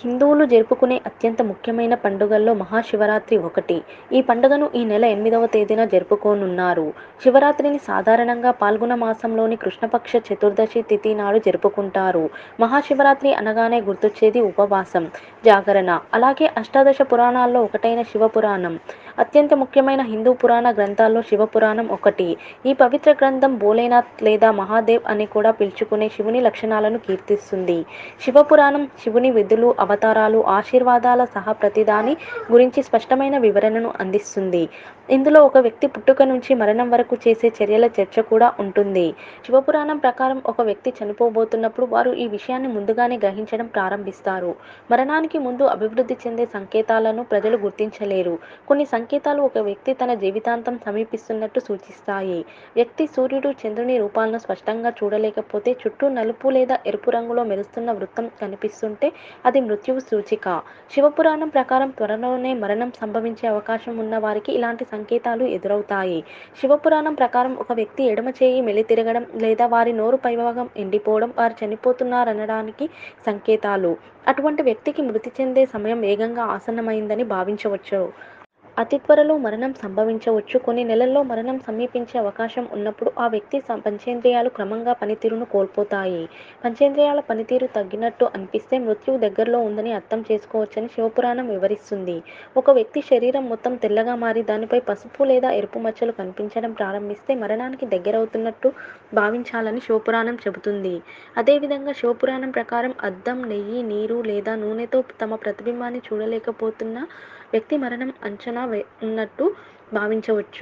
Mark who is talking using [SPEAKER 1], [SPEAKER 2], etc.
[SPEAKER 1] హిందువులు జరుపుకునే అత్యంత ముఖ్యమైన పండుగల్లో మహాశివరాత్రి ఒకటి. ఈ పండుగను ఈ నెల ఎనిమిదవ తేదీన జరుపుకోనున్నారు. శివరాత్రిని సాధారణంగా పాల్గొన మాసంలోని కృష్ణపక్ష చతుర్దశి తిథి నాడు జరుపుకుంటారు. మహాశివరాత్రి అనగానే గుర్తొచ్చేది ఉపవాసం జాగరణ అలాగే అష్టాదశ పురాణాల్లో ఒకటైన శివపురాణం. అత్యంత ముఖ్యమైన హిందూ పురాణ గ్రంథాల్లో శివపురాణం ఒకటి. ఈ పవిత్ర గ్రంథం భోలేనాథ్ లేదా మహాదేవ్ అని కూడా పిలుచుకునే శివుని లక్షణాలను కీర్తిస్తుంది. శివపురాణం శివుని విధులు అవతారాలు ఆశీర్వాదాల సహా ప్రతిదాని గురించి స్పష్టమైన వివరణను అందిస్తుంది. ఇందులో ఒక వ్యక్తి పుట్టుక నుంచి మరణం వరకు చేసే చర్యల చర్చ కూడా ఉంటుంది. శివపురాణం ప్రకారం ఒక వ్యక్తి చనిపోబోతున్నప్పుడు వారు ఈ విషయాన్ని ముందుగానే గ్రహించడం ప్రారంభిస్తారు. మరణానికి ముందు అభివృద్ధి చెందే సంకేతాలను ప్రజలు గుర్తించలేరు. కొన్ని సంకేతాలు ఒక వ్యక్తి తన జీవితాంతం సమీపిస్తున్నట్టు సూచిస్తాయి. వ్యక్తి సూర్యుడు చంద్రుని రూపాలను స్పష్టంగా చూడలేకపోతే చుట్టూ నలుపు లేదా ఎరుపు రంగులో మెరుస్తున్న వృత్తం కనిపిస్తుంటే అది మృత్యువు సూచిక. శివపురాణం ప్రకారం త్వరలోనే మరణం సంభవించే అవకాశం ఉన్న వారికి ఇలాంటి సంకేతాలు ఎదురవుతాయి. శివపురాణం ప్రకారం ఒక వ్యక్తి ఎడమ చేయి మెలి తిరగడం లేదా వారి నోరు పైభాగం ఎండిపోవడం వారు చనిపోతున్నారనడానికి సంకేతాలు. అటువంటి వ్యక్తికి మృతి చెందే సమయం వేగంగా ఆసన్నమైందని భావించవచ్చు. అతి త్వరలో మరణం సంభవించవచ్చు. కొన్ని నెలల్లో మరణం సమీపించే అవకాశం ఉన్నప్పుడు ఆ వ్యక్తి పంచేంద్రియాలు క్రమంగా పనితీరును కోల్పోతాయి. పంచేంద్రియాల పనితీరు తగ్గినట్టు అనిపిస్తే మృత్యువు దగ్గరలో ఉందని అర్థం చేసుకోవచ్చని శివపురాణం వివరిస్తుంది. ఒక వ్యక్తి శరీరం మొత్తం తెల్లగా మారి దానిపై పసుపు లేదా ఎరుపు మచ్చలు కనిపించడం ప్రారంభిస్తే మరణానికి దగ్గరవుతున్నట్టు భావించాలని శివపురాణం చెబుతుంది. అదేవిధంగా శివపురాణం ప్రకారం అద్దం నెయ్యి నీరు లేదా నూనెతో తమ ప్రతిబింబాన్ని చూడలేకపోతున్న వ్యక్తి మరణం అంచనా ఉన్నట్టు భావించవచ్చు.